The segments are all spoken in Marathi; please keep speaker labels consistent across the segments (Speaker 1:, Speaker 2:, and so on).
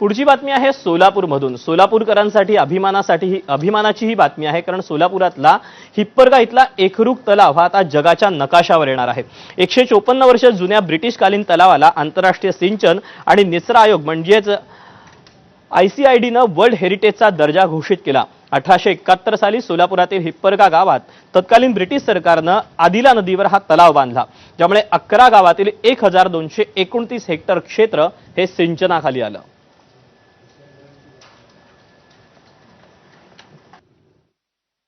Speaker 1: पुढची बातमी आहे सोलापूरमधून. सोलापूरकरांसाठी अभिमानासाठी ही अभिमानाची ही बातमी आहे कारण सोलापुरातला हिप्परगा इथला एकरूप तलाव हा आता जगाच्या नकाशावर येणार आहे. एकशे चोपन्न वर्ष जुन्या ब्रिटिशकालीन तलावाला आंतरराष्ट्रीय सिंचन आणि निचरा आयोग म्हणजेच आय सी आय डीनं वर्ल्ड हेरिटेजचा दर्जा घोषित केला. अठराशे एकाहत्तर साली सोलापुरातील हिप्परगा गावात तत्कालीन ब्रिटिश सरकारनं आदिला नदीवर हा तलाव बांधला. ज्यामुळे अकरा गावातील एक हजार दोनशे एकोणतीस हेक्टर क्षेत्र हे सिंचनाखाली आलं.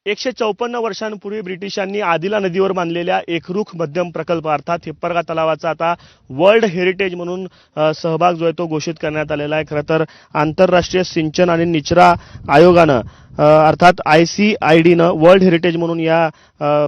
Speaker 2: एकशे चौपन्न वर्षांपूर्वी ब्रिटिशांनी आदिला नदीवर बांधलेल्या एकरूख मध्यम प्रकल्प अर्थात हिप्परगा तलावाचा आता वर्ल्ड हेरिटेज म्हणून सहभाग जो आहे तो घोषित करण्यात आलेला आहे. खरं तर आंतरराष्ट्रीय सिंचन आणि निचरा आयोगानं अर्थात आय सी आय डीनं वर्ल्ड हेरिटेज म्हणून या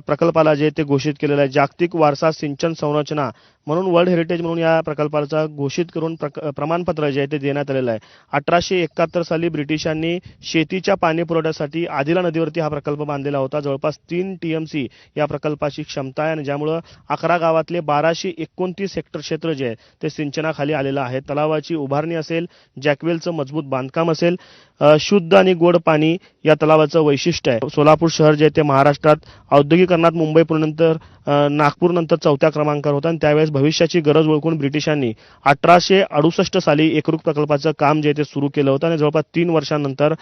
Speaker 2: प्रकल्पाला जे ते घोषित केलेलं आहे जागतिक वारसा सिंचन संरचना म्हणून वर्ल्ड हेरिटेज म्हणून या प्रकल्पाचा घोषित करून प्रक प्रमाणपत्र जे आहे ते देण्यात आलेलं आहे. अठराशे एकाहत्तर साली ब्रिटिशांनी शेतीच्या पाणी पुरवठ्यासाठी आदिला नदीवरती हा प्रकल्प बांधलेला होता. जवळपास तीन टी एम सी या प्रकल्पाची क्षमता आहे आणि ज्यामुळं अकरा गावातले बाराशे एकोणतीस हेक्टर क्षेत्र जे आहे ते सिंचनाखाली आलेलं आहे. तलावाची उभारणी असेल जॅकवेलचं मजबूत बांधकाम असेल शुद्ध आणि गोड पाणी या तलावाचं वैशिष्ट्य आहे. सोलापूर शहर जे ते महाराष्ट्रात औद्योगिकरणात मुंबईपुरनंतर नागपूर नागपूरनंतर चौथ्या क्रमांकावर होता. आणि त्यावेळेस भविष्याची गरज ओळखून ब्रिटिशांनी अठराशे अडुसष्ट साली एकरूप प्रकल्पाचं काम जे ते सुरू केलं होतं. आणि जवळपास तीन वर्षांनंतर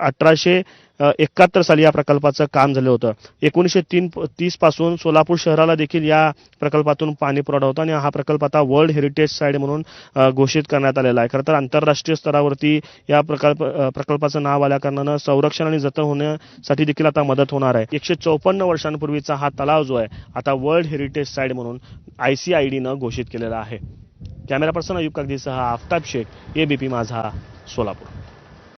Speaker 2: अठराशे एकाहत्तर साली या प्रकल्पाचं काम झालं होतं. एकोणीसशे तीन तीसपासून सोलापूर शहराला देखील या प्रकल्पातून पाणी पुरवठा होता आणि हा प्रकल्प आता वर्ल्ड हेरिटेज साईड म्हणून घोषित करण्यात आलेला आहे. खरं तर आंतरराष्ट्रीय स्तरावरती या प्रकल्प प्रकल्पाचं नाव आल्या कारणानं संरक्षण आणि जतन होण्यासाठी देखील आता मदत होणार आहे. एकशे चौपन्न वर्षांपूर्वीचा हा तलाव जो आहे आता वर्ल्ड हेरिटेज साईड म्हणून आय सी आय डीनं घोषित केलेला आहे. कॅमेरा पर्सन अयुब कागदीसह आफताब शेख एबीपी माझा सोलापूर.